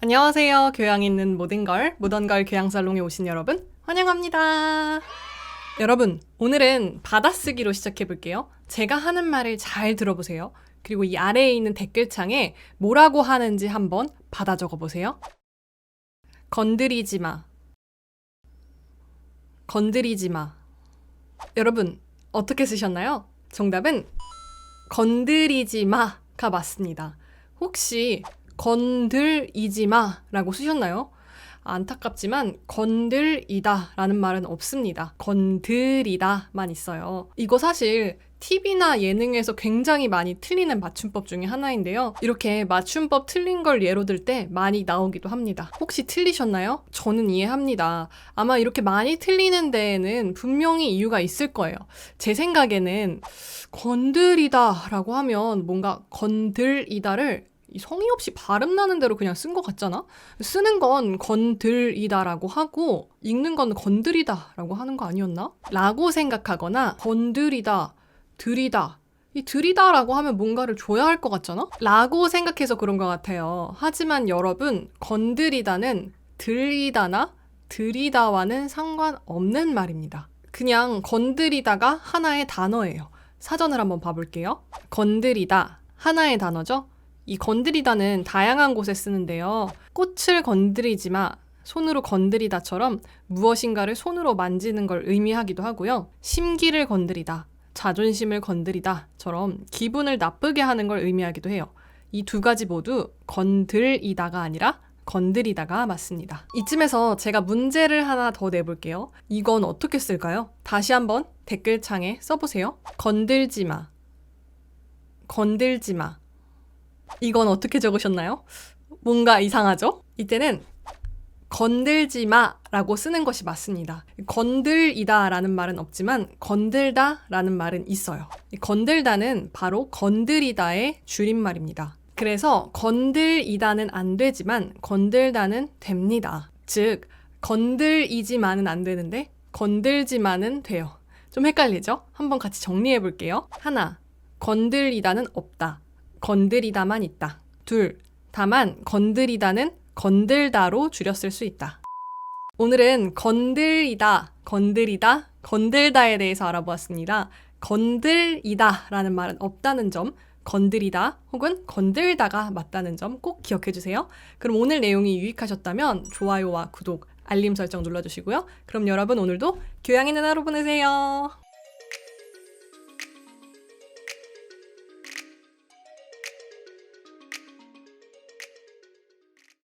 안녕하세요. 교양 있는 모든 걸, 모던 걸 교양 살롱에 오신 여러분, 환영합니다. 여러분, 오늘은 받아쓰기로 시작해 볼게요. 제가 하는 말을 잘 들어보세요. 그리고 이 아래에 있는 댓글창에 뭐라고 하는지 한번 받아 적어 보세요. 건드리지 마. 건드리지 마. 여러분, 어떻게 쓰셨나요? 정답은 건드리지 마가 맞습니다. 혹시 건들이지 마라고 쓰셨나요? 안타깝지만 건들이다 라는 말은 없습니다. 건들이다만 있어요. 이거 사실 TV나 예능에서 굉장히 많이 틀리는 맞춤법 중에 하나인데요. 이렇게 맞춤법 틀린 걸 예로 들 때 많이 나오기도 합니다. 혹시 틀리셨나요? 저는 이해합니다. 아마 이렇게 많이 틀리는 데에는 분명히 이유가 있을 거예요. 제 생각에는 건들이다 라고 하면 뭔가 건들이다를 이 성의 없이 발음 나는 대로 그냥 쓴 것 같잖아? 쓰는 건 건들이다라고 하고 읽는 건 건드리다라고 하는 거 아니었나? 라고 생각하거나 건드리다, 들이다 이 들이다라고 하면 뭔가를 줘야 할 것 같잖아? 라고 생각해서 그런 것 같아요. 하지만 여러분, 건드리다는 들이다나 들이다와는 상관없는 말입니다. 그냥 건드리다가 하나의 단어예요. 사전을 한번 봐볼게요. 건드리다, 하나의 단어죠? 이 건드리다는 다양한 곳에 쓰는데요. 꽃을 건드리지 마, 손으로 건드리다처럼 무엇인가를 손으로 만지는 걸 의미하기도 하고요. 심기를 건드리다, 자존심을 건드리다처럼 기분을 나쁘게 하는 걸 의미하기도 해요. 이 두 가지 모두 건들이다가 아니라 건드리다가 맞습니다. 이쯤에서 제가 문제를 하나 더 내볼게요. 이건 어떻게 쓸까요? 다시 한번 댓글창에 써보세요. 건들지 마. 건들지 마. 이건 어떻게 적으셨나요? 뭔가 이상하죠? 이때는 건들지 마라고 쓰는 것이 맞습니다. 건들이다라는 말은 없지만 건들다라는 말은 있어요. 이 건들다는 바로 건드리다의 줄임말입니다. 그래서 건들이다는 안 되지만 건들다는 됩니다. 즉 건들이지만은 안 되는데 건들지만은 돼요. 좀 헷갈리죠? 한번 같이 정리해 볼게요. 하나, 건들이다는 없다. 건드리다만 있다. 둘, 다만 건드리다는 건들다로 줄였을 수 있다. 오늘은 건들이다, 건드리다, 건들다에 대해서 알아보았습니다. 건들이다 라는 말은 없다는 점, 건드리다 혹은 건들다가 맞다는 점 꼭 기억해 주세요. 그럼 오늘 내용이 유익하셨다면 좋아요와 구독, 알림 설정 눌러주시고요. 그럼 여러분 오늘도 교양 있는 하루 보내세요.